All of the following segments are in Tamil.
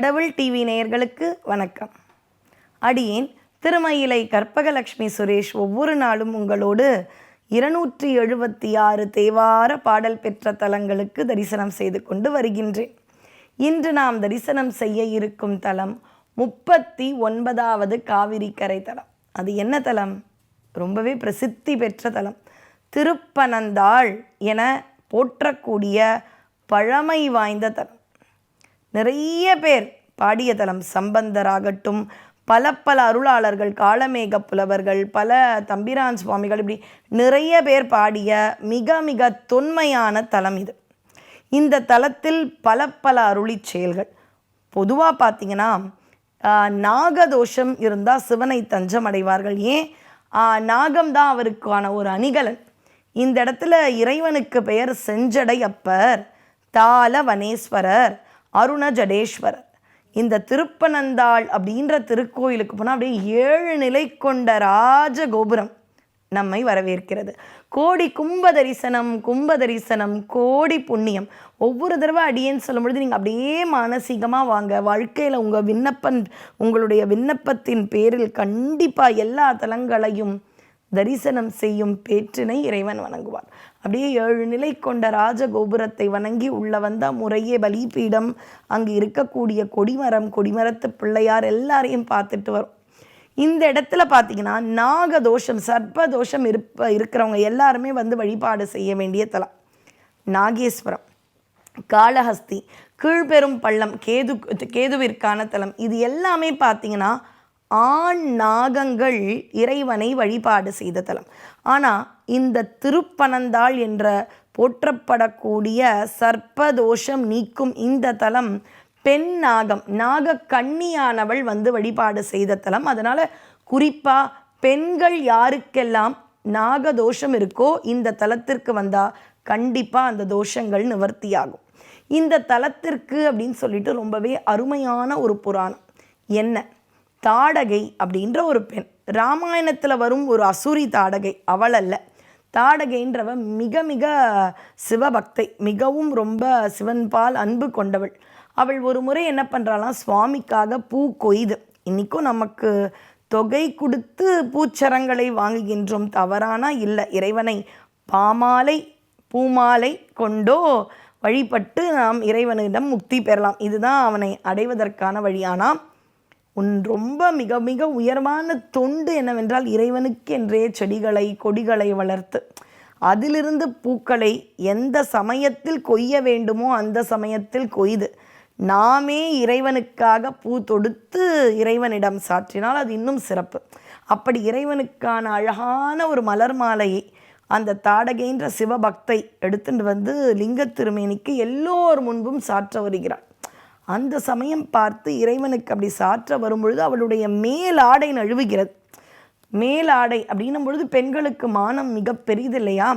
கடவுள் டிவி நேயர்களுக்கு வணக்கம். அடியேன் திருமயிலை கற்பகலட்சுமி சுரேஷ் ஒவ்வொரு நாளும் உங்களோடு இருநூற்றி எழுபத்தி ஆறு தேவார பாடல் பெற்ற தலங்களுக்கு தரிசனம் செய்து கொண்டு வருகின்றேன். இன்று நாம் தரிசனம் செய்ய இருக்கும் தலம் முப்பத்தி ஒன்பதாவது காவிரி கரை தலம். அது என்ன தலம்? ரொம்பவே பிரசித்தி பெற்ற தலம். திருப்பனந்தாள் என போற்றக்கூடிய பழமை வாய்ந்த தலம். நிறைய பேர் பாடிய தலம் சம்பந்தராகட்டும் பல பல அருளாளர்கள் காலமேக புலவர்கள் பல தம்பிரான் சுவாமிகள் இப்படி நிறைய பேர் பாடிய மிக மிக தொன்மையான தலம் இது. இந்த தலத்தில் பல பல அருளி செயல்கள். பொதுவாக பார்த்தீங்கன்னா நாகதோஷம் இருந்தால் சிவனை தஞ்சம் அடைவார்கள். ஏன்? நாகம்தான் அவருக்கான ஒரு அணிகலன். இந்த இடத்துல இறைவனுக்கு பெயர் செஞ்சடை அப்பர் தால வனேஸ்வரர் அருண ஜடேஸ்வரர் இந்த திருப்பனந்தாள் அப்படின்ற திருக்கோயிலுக்கு போனால் அப்படியே ஏழு நிலை கொண்ட ராஜ கோபுரம் நம்மை வரவேற்கிறது. கோடி கும்ப தரிசனம் கும்ப தரிசனம் கோடி புண்ணியம். ஒவ்வொரு தடவை அடியேன்னு சொல்லும் பொழுது நீங்கள் அப்படியே மானசீகமாக வாங்க. வாழ்க்கையில் உங்கள் விண்ணப்பம் உங்களுடைய விண்ணப்பத்தின் பேரில் கண்டிப்பாக எல்லா தலங்களையும் தரிசனம் செய்யும் பேற்றினை இறைவன் வணங்குவார் அப்படியே ஏழு நிலை கொண்ட ராஜகோபுரத்தை வணங்கி உள்ள வந்தால் முறையே பலிபீடம். அங்கு இருக்கக்கூடிய கொடிமரம் கொடிமரத்து பிள்ளையார் எல்லாரையும் பார்த்துட்டு வரும். இந்த இடத்துல பார்த்தீங்கன்னா நாகதோஷம் சர்ப்பதோஷம் இருப்ப இருக்கிறவங்க எல்லாருமே வந்து வழிபாடு செய்ய வேண்டிய தலம். நாகேஸ்வரம் காளஹஸ்தி கீழ்பெரும் பள்ளம் கேது கேதுவிற்கான தலம். இது எல்லாமே பார்த்தீங்கன்னா ஆண் நாகங்கள் இறைவனை வழிபாடு செய்த தலம். ஆனால் இந்த திருப்பனந்தாள் என்ற போற்றப்படக்கூடிய சர்ப்பதோஷம் நீக்கும் இந்த தலம் பெண் நாகம் நாக கண்ணியானவள் வந்து வழிபாடு செய்த தலம். அதனால் குறிப்பாக பெண்கள் யாருக்கெல்லாம் நாக தோஷம் இருக்கோ இந்த தலத்திற்கு வந்தால் கண்டிப்பாக அந்த தோஷங்கள் நிவர்த்தியாகும். இந்த தலத்திற்கு அப்படின்னு சொல்லிட்டு ரொம்பவே அருமையான ஒரு புராணம். என்ன? தாடகை அப்படின்ற ஒரு பெண். ராமாயணத்தில் வரும் ஒரு அசுரி தாடகை அவள் அல்ல தாடகைன்றவ மிக மிக சிவபக்தை மிகவும் ரொம்ப சிவன்பால் அன்பு கொண்டவள். அவள் ஒரு முறை என்ன பண்ணுறாளாம் சுவாமிக்காக பூ கொய்து இன்றைக்கும் நமக்கு தொகை கொடுத்து பூச்சரங்களை வாங்குகின்றோம் தவறானா இல்லை இறைவனை பாமாலை பூமாலை கொண்டோ வழிபட்டு நாம் இறைவனிடம் முக்தி பெறலாம். இதுதான் அவனை அடைவதற்கான வழியானாம் உன் ரொம்ப மிக மிக உயர்வான தொண்டு என்னவென்றால் இறைவனுக்கு என்றே செடிகளை கொடிகளை வளர்த்து அதிலிருந்து பூக்களை எந்த சமயத்தில் கொய்ய வேண்டுமோ அந்த சமயத்தில் கொய்து நாமே இறைவனுக்காக பூ தொடுத்து இறைவனிடம் சாற்றினால் அது இன்னும் சிறப்பு. அப்படி இறைவனுக்கான அழகான ஒரு மலர் மாலையை அந்த தாடகைன்ற சிவபக்தை எடுத்துட்டு வந்து லிங்க திருமேனிக்கு எல்லோர் முன்பும் சாற்ற வருகிறார். அந்த சமயம் பார்த்து இறைவனுக்கு அப்படி சாற்ற வரும்பொழுது அவளுடைய மேலாடை நழுவுகிறது. மேலாடை அப்படின்னும் பொழுது பெண்களுக்கு மானம் மிக பெரிது இல்லையா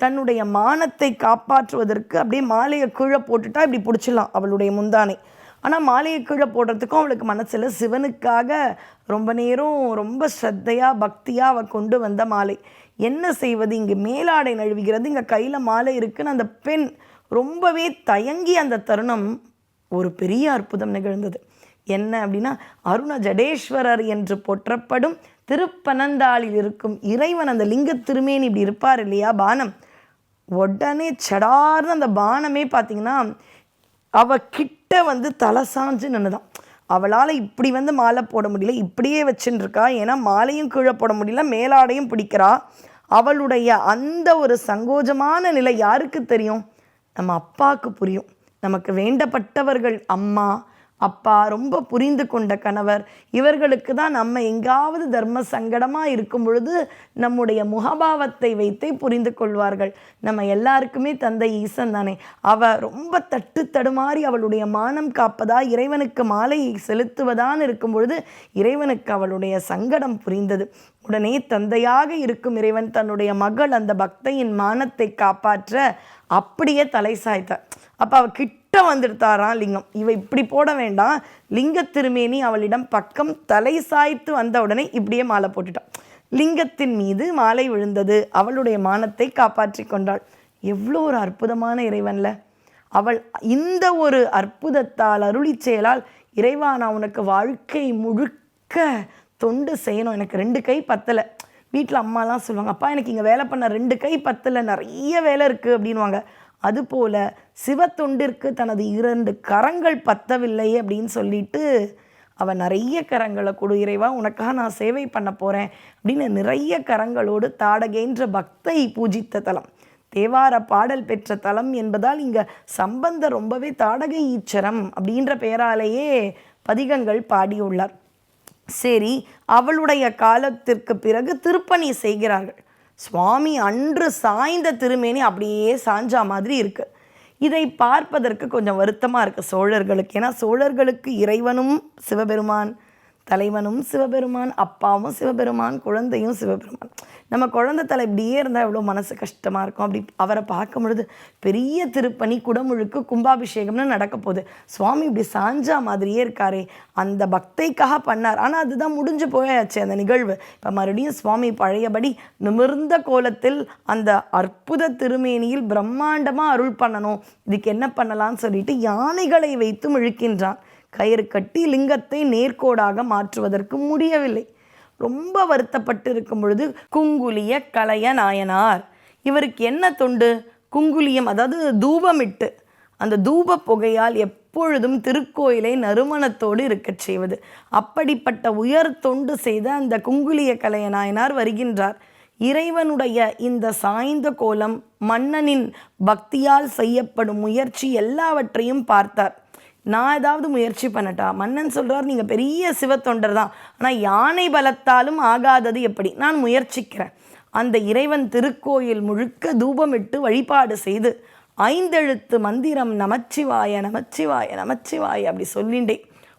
தன்னுடைய மானத்தை காப்பாற்றுவதற்கு அப்படியே மாலையை கீழே போட்டுட்டா இப்படி பிடிச்சிடலாம் அவளுடைய முந்தானை. ஆனால் மாலையை கீழே போடுறதுக்கும் அவளுக்கு மனசில் சிவனுக்காக ரொம்ப நேரம் ரொம்ப ஸ்ரத்தையாக பக்தியாக அவள் கொண்டு வந்த மாலை. என்ன செய்வது? இங்கே மேலாடை நழுவுகிறது இங்கே கையில் மாலை இருக்குன்னு அந்த பெண் ரொம்பவே தயங்கி அந்த தருணம் ஒரு பெரிய அற்புதம் நிகழ்ந்தது. என்ன அப்படின்னா அருண ஜடேஸ்வரர் என்று போற்றப்படும் திருப்பனந்தாளில் இருக்கும் இறைவன் அந்த லிங்க திருமேனி இப்படி இருப்பார் இல்லையா பானம். உடனே சடார்னு அந்த பானமே பார்த்தீங்கன்னா அவ கிட்ட வந்து தலை சாஞ்சு நின்றுதான் அவளால் இப்படி வந்து மாலை போட முடியல இப்படியே வச்சுட்டுருக்கா ஏன்னா மாலையும் கீழே போட முடியல மேலாடையும் பிடிக்கிறா. அவளுடைய அந்த ஒரு சங்கோஜமான நிலை யாருக்கு தெரியும்? நம்ம அப்பாவுக்கு புரியும். நமக்கு வேண்டப்பட்டவர்கள் அம்மா அப்பா ரொம்ப புரிந்து கொண்ட கணவர். இவர்களுக்கு தான் நம்ம எங்காவது தர்ம சங்கடமாக இருக்கும் பொழுது நம்முடைய முகபாவத்தை வைத்தே புரிந்து கொள்வார்கள். நம்ம எல்லாருக்குமே தந்தை ஈசன் தானே. அவ ரொம்ப தட்டு தடுமாறி அவளுடைய மானம் காப்பதா இறைவனுக்கு மாலையை செலுத்துவதான் இருக்கும் பொழுது இறைவனுக்கு அவளுடைய சங்கடம் புரிந்தது. உடனே தந்தையாக இருக்கும் இறைவன் தன்னுடைய மகள் அந்த பக்தையின் மானத்தை காப்பாற்ற அப்படியே தலை சாய்த்தார். அப்போ அவ கிட்ட வந்துடுத்தாராம் லிங்கம். இவ இப்படி போட வேண்டாம். லிங்க திருமேனி அவளிடம் பக்கம் தலை சாய்த்து வந்த உடனே இப்படியே மாலை போட்டுட்டான் லிங்கத்தின் மீது மாலை விழுந்தது. அவளுடைய மானத்தை காப்பாற்றி கொண்டாள். எவ்வளோ ஒரு அற்புதமான இறைவன்ல. அவள் இந்த ஒரு அற்புதத்தால் அருளி செயலால் இறைவா நான் உனக்கு வாழ்க்கை முழுக்க தொண்டு செய்யணும். எனக்கு ரெண்டு கை பத்தலை. வீட்டில் அம்மாலாம் சொல்லுவாங்க அப்பா எனக்கு இங்கே வேலை பண்ண ரெண்டு கை பத்தலை. நிறைய வேலை இருக்குது அப்படின்வாங்க அதுபோல சிவத்தொண்டிற்கு தனது இரண்டு கரங்கள் பத்தவில்லை அப்படின்னு சொல்லிட்டு அவன் நிறைய கரங்களை கொடு இறைவா உனக்காக நான் சேவை பண்ண போகிறேன் அப்படின்னு நிறைய கரங்களோடு தாடகேன்ற பக்தை பூஜித்த தலம். தேவார பாடல் பெற்ற தலம் என்பதால் இங்கே சம்பந்த ரொம்பவே தாடக ஈச்சரம் அப்படின்ற பெயராலேயே பதிகங்கள் பாடியுள்ளார். சரி அவளுடைய காலத்திற்கு பிறகு திருப்பணி செய்கிறார்கள். சுவாமி அன்று சாய்ந்த திருமேனி அப்படியே சாஞ்சா மாதிரி இருக்கு. இதை பார்ப்பதற்கு கொஞ்சம் வருத்தமாக இருக்குது சோழர்களுக்கு. ஏன்னா சோழர்களுக்கு இறைவனும் சிவபெருமான் தலைவனும் சிவபெருமான் அப்பாவும் சிவபெருமான் குழந்தையும் சிவபெருமான். நம்ம குழந்தை தலை இப்படியே இருந்தால் எவ்வளோ மனசு கஷ்டமாக இருக்கும். அப்படி அவரை பார்க்கும் பொழுது பெரிய திருப்பணி குடமுழுக்கு கும்பாபிஷேகம்னு நடக்க போகுது. சுவாமி இப்படி சாஞ்சா மாதிரியே இருக்காரே. அந்த பக்தைக்காக பண்ணார். ஆனால் அதுதான் முடிஞ்சு போயாச்சு அந்த நிகழ்வு. இப்போ மறுபடியும் சுவாமி பழையபடி நிமிர்ந்த கோலத்தில் அந்த அற்புத திருமேனியில் பிரம்மாண்டமாக அருள் பண்ணணும். இதுக்கு என்ன பண்ணலாம்னு சொல்லிட்டு யானைகளை வைத்து இழுக்கின்றான் கயிறு கட்டி லிங்கத்தை நேர்கோடாக மாற்றுவதற்கு முடியவில்லை. ரொம்ப வருத்தப்பட்டு இருக்கும் பொழுது குங்குலிய கலைய நாயனார். இவருக்கு என்ன தொண்டு? குங்குலியம் அதாவது தூபமிட்டு. அந்த தூப புகையால் எப்பொழுதும் திருக்கோயிலை நறுமணத்தோடு இருக்கச் செய்வது. அப்படிப்பட்ட உயர் தொண்டு செய்த அந்த குங்குலிய கலைய நாயனார் வருகின்றார். இறைவனுடைய இந்த சாய்ந்த கோலம் மன்னனின் பக்தியால் செய்யப்படும் முயற்சி எல்லாவற்றையும் பார்த்தார். நான் ஏதாவது முயற்சி பண்ணட்டா? மன்னன் சொல்கிறார் நீங்கள் பெரிய சிவத்தொண்டர் தான். ஆனால் யானை பலத்தாலும் ஆகாதது எப்படி? நான் முயற்சிக்கிறேன். அந்த இறைவன் திருக்கோயில் முழுக்க தூபமிட்டு வழிபாடு செய்து ஐந்தெழுத்து மந்திரம் நமச்சிவாய நமச்சிவாய நமச்சிவாய அப்படி சொல்லிண்டே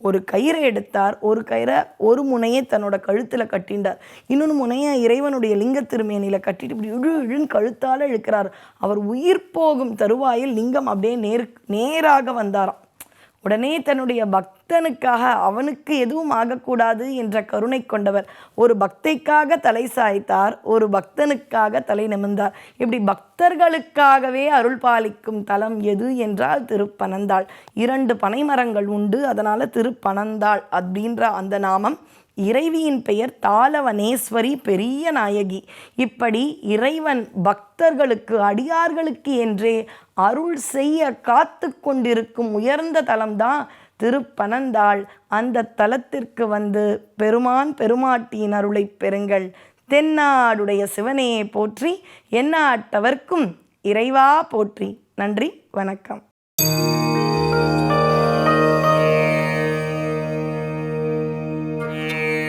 ஒரு கயிறை எடுத்தார். ஒரு கயிறை ஒரு முனையை தன்னோட கழுத்தில் கட்டிண்டார். இன்னொன்று முனையை இறைவனுடைய லிங்க திருமேனியில் கட்டிட்டு இப்படி இழு இழுன்னு கழுத்தால் இழுக்கிறார். அவர் உயிர் போகும் தருவாயில் லிங்கம் அப்படியே நேர் நேராக வந்தாராம். உடனே தன்னுடைய பக்தனுக்காக அவனுக்கு எதுவும் ஆகக்கூடாது என்ற கருணை கொண்டவர். ஒரு பக்தைக்காக தலை சாய்த்தார் ஒரு பக்தனுக்காக தலை நிமிர்ந்தார். இப்படி பக்தர்களுக்காகவே அருள் பாலிக்கும் தலம் எது என்றால் திருப்பனந்தாள். இரண்டு பனைமரங்கள் உண்டு அதனால் திருப்பனந்தாள் அப்படின்ற அந்த நாமம் இறைவியின் பெயர் தாளவனேஸ்வரி பெரிய நாயகி. இப்படி இறைவன் பக்தர்களுக்கு அடியார்களுக்கு என்றே அருள் செய்ய காத்து கொண்டிருக்கும் உயர்ந்த தலம்தான் திருப்பனந்தாள். அந்த தலத்திற்கு வந்து பெருமான் பெருமாட்டியின் அருளை பெறுங்கள். தென்னாடுடைய சிவனையை போற்றி எந்நாட்டவர்க்கும் இறைவா போற்றி. நன்றி வணக்கம்.